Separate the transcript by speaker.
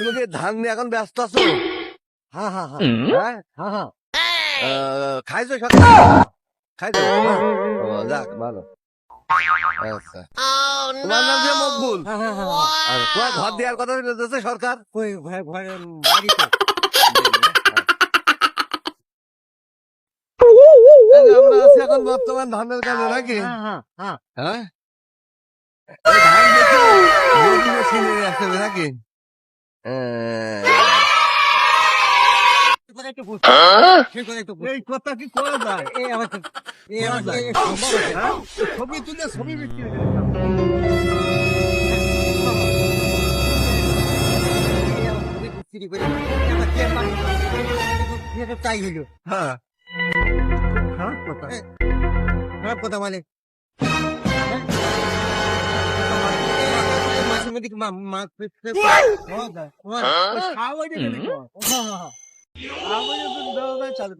Speaker 1: তুমি কি ধান নিয়ে এখন ব্যস্ত আছো?
Speaker 2: হ্যাঁ হ্যাঁ হ্যাঁ
Speaker 1: হ্যাঁ
Speaker 2: হ্যাঁ হ্যাঁ
Speaker 1: খাইছো খাইছো? যাক ভালো। আচ্ছা। তোমার নাম যে মকবুল?
Speaker 2: হ্যাঁ হ্যাঁ হ্যাঁ
Speaker 1: আর তোমার ঘর দেওয়ার কথা বলেছে সরকার?
Speaker 2: ওই ঘরে ঘরে বাড়িতে?
Speaker 1: আমরা আছি এখন বর্তমান ধানের কাজে নাকি?
Speaker 2: হ্যাঁ হ্যাঁ হ্যাঁ।
Speaker 1: হ্যাঁ? এই ধান নাকি? এই কথা কি করা যায়?
Speaker 2: এই আমার এই আছে
Speaker 1: হ্যাঁ? ছবি তুলে ছবি বিক্রি
Speaker 2: তাই হইল
Speaker 1: হ্যাঁ। হ্যাঁ কথা।
Speaker 2: খারাপ কথা মানে মাঝে মধ্যে কি মা- মা-
Speaker 1: খাওয়াই দেবে চালু